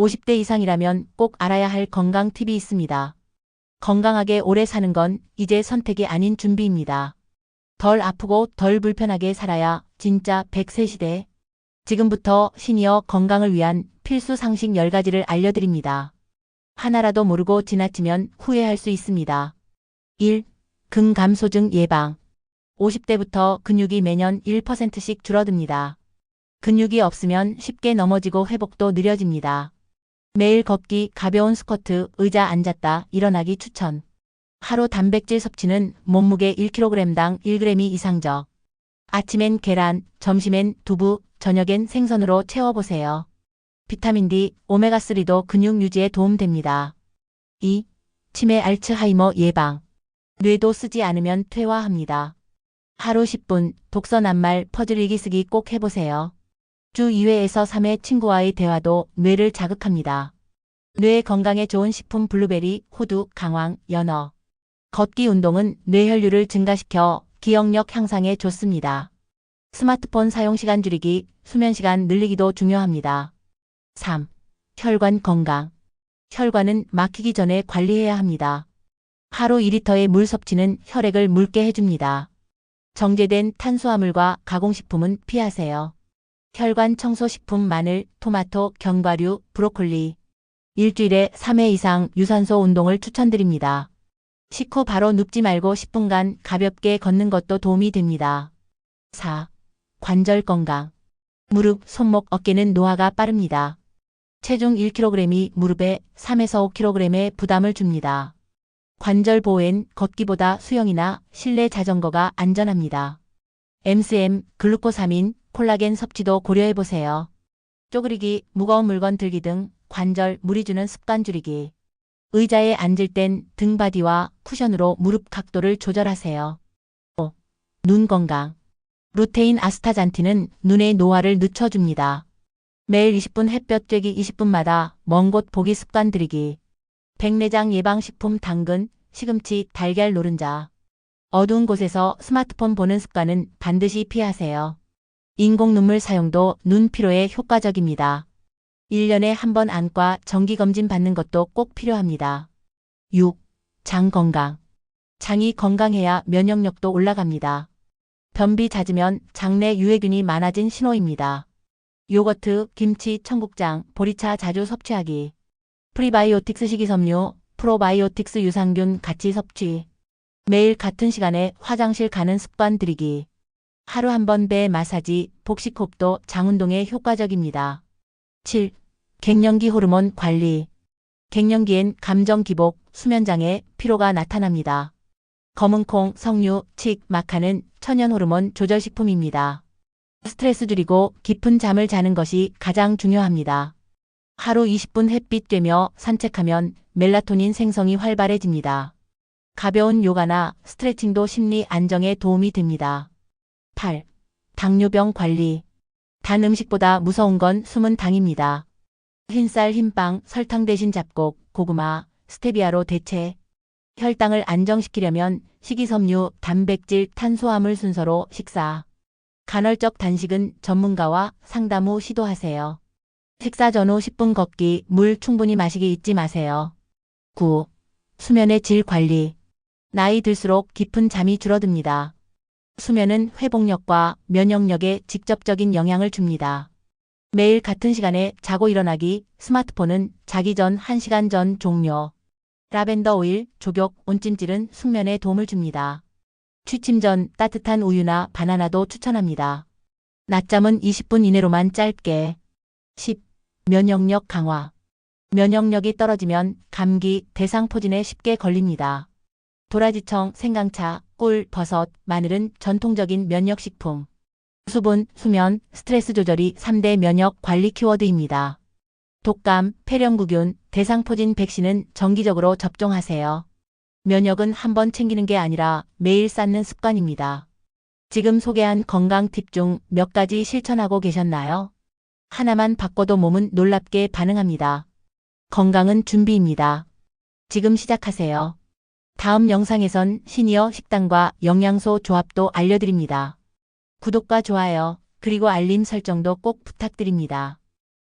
50대 이상이라면 꼭 알아야 할 건강 팁이 있습니다. 건강하게 오래 사는 건 이제 선택이 아닌 준비입니다. 덜 아프고 덜 불편하게 살아야 진짜 100세 시대. 지금부터 시니어 건강을 위한 필수 상식 10가지를 알려드립니다. 하나라도 모르고 지나치면 후회할 수 있습니다. 1. 근감소증 예방. 50대부터 근육이 매년 1%씩 줄어듭니다. 근육이 없으면 쉽게 넘어지고 회복도 느려집니다. 매일 걷기, 가벼운 스쿼트, 의자 앉았다, 일어나기 추천. 하루 단백질 섭취는 몸무게 1kg당 1g 이상적. 아침엔 계란, 점심엔 두부, 저녁엔 생선으로 채워보세요. 비타민 D, 오메가3도 근육 유지에 도움됩니다. 2. 치매 알츠하이머 예방. 뇌도 쓰지 않으면 퇴화합니다. 하루 10분 독서 낱말 퍼즐 일기 쓰기 꼭 해보세요. 주 2회에서 3회 친구와의 대화도 뇌를 자극합니다. 뇌 건강에 좋은 식품 블루베리, 호두, 강황, 연어. 걷기 운동은 뇌혈류를 증가시켜 기억력 향상에 좋습니다. 스마트폰 사용 시간 줄이기, 수면 시간 늘리기도 중요합니다. 3. 혈관 건강. 혈관은 막히기 전에 관리해야 합니다. 하루 2리터의 물 섭취는 혈액을 묽게 해줍니다. 정제된 탄수화물과 가공식품은 피하세요. 혈관 청소 식품 마늘, 토마토, 견과류, 브로콜리. 일주일에 3회 이상 유산소 운동을 추천드립니다. 식후 바로 눕지 말고 10분간 가볍게 걷는 것도 도움이 됩니다. 4. 관절 건강. 무릎, 손목, 어깨는 노화가 빠릅니다. 체중 1kg이 무릎에 3에서 5kg의 부담을 줍니다. 관절 보호엔 걷기보다 수영이나 실내 자전거가 안전합니다. MCM, 글루코사민, 콜라겐 섭취도 고려해보세요. 쪼그리기, 무거운 물건 들기 등 관절 무리 주는 습관 줄이기. 의자에 앉을 땐 등 바디와 쿠션으로 무릎 각도를 조절하세요. 5. 눈 건강. 루테인 아스타잔틴은 눈의 노화를 늦춰줍니다. 매일 20분 햇볕 쬐기 20분마다 먼 곳 보기 습관 들이기. 백내장 예방식품 당근, 시금치, 달걀 노른자. 어두운 곳에서 스마트폰 보는 습관은 반드시 피하세요. 인공 눈물 사용도 눈 피로에 효과적입니다. 1년에 한 번 안과 정기검진 받는 것도 꼭 필요합니다. 6. 장 건강. 장이 건강해야 면역력도 올라갑니다. 변비 잦으면 장내 유해균이 많아진 신호입니다. 요거트, 김치, 청국장, 보리차 자주 섭취하기. 프리바이오틱스 식이섬유, 프로바이오틱스 유산균 같이 섭취. 매일 같은 시간에 화장실 가는 습관 들이기. 하루 한 번 배 마사지, 복식호흡도 장운동에 효과적입니다. 7. 갱년기 호르몬 관리. 갱년기엔 감정 기복, 수면 장애, 피로가 나타납니다. 검은콩, 석류, 칡, 마카는 천연 호르몬 조절 식품입니다. 스트레스 줄이고 깊은 잠을 자는 것이 가장 중요합니다. 하루 20분 햇빛 쬐며 산책하면 멜라토닌 생성이 활발해집니다. 가벼운 요가나 스트레칭도 심리 안정에 도움이 됩니다. 8. 당뇨병 관리. 단 음식보다 무서운 건 숨은 당입니다. 흰쌀, 흰빵, 설탕 대신 잡곡, 고구마, 스테비아로 대체. 혈당을 안정시키려면 식이섬유, 단백질, 탄수화물 순서로 식사. 간헐적 단식은 전문가와 상담 후 시도하세요. 식사 전후 10분 걷기, 물 충분히 마시기 잊지 마세요. 9. 수면의 질 관리. 나이 들수록 깊은 잠이 줄어듭니다. 수면은 회복력과 면역력에 직접적인 영향을 줍니다. 매일 같은 시간에 자고 일어나기, 스마트폰은 자기 전 1시간 전 종료. 라벤더 오일, 조격, 온찜질은 숙면에 도움을 줍니다. 취침 전 따뜻한 우유나 바나나도 추천합니다. 낮잠은 20분 이내로만 짧게. 10. 면역력 강화. 면역력이 떨어지면 감기, 대상포진에 쉽게 걸립니다. 도라지청, 생강차, 꿀, 버섯, 마늘은 전통적인 면역식품. 수분, 수면, 스트레스 조절이 3대 면역 관리 키워드입니다. 독감, 폐렴구균, 대상포진 백신은 정기적으로 접종하세요. 면역은 한 번 챙기는 게 아니라 매일 쌓는 습관입니다. 지금 소개한 건강 팁 중 몇 가지 실천하고 계셨나요? 하나만 바꿔도 몸은 놀랍게 반응합니다. 건강은 준비입니다. 지금 시작하세요. 다음 영상에선 시니어 식단과 영양소 조합도 알려드립니다. 구독과 좋아요, 그리고 알림 설정도 꼭 부탁드립니다.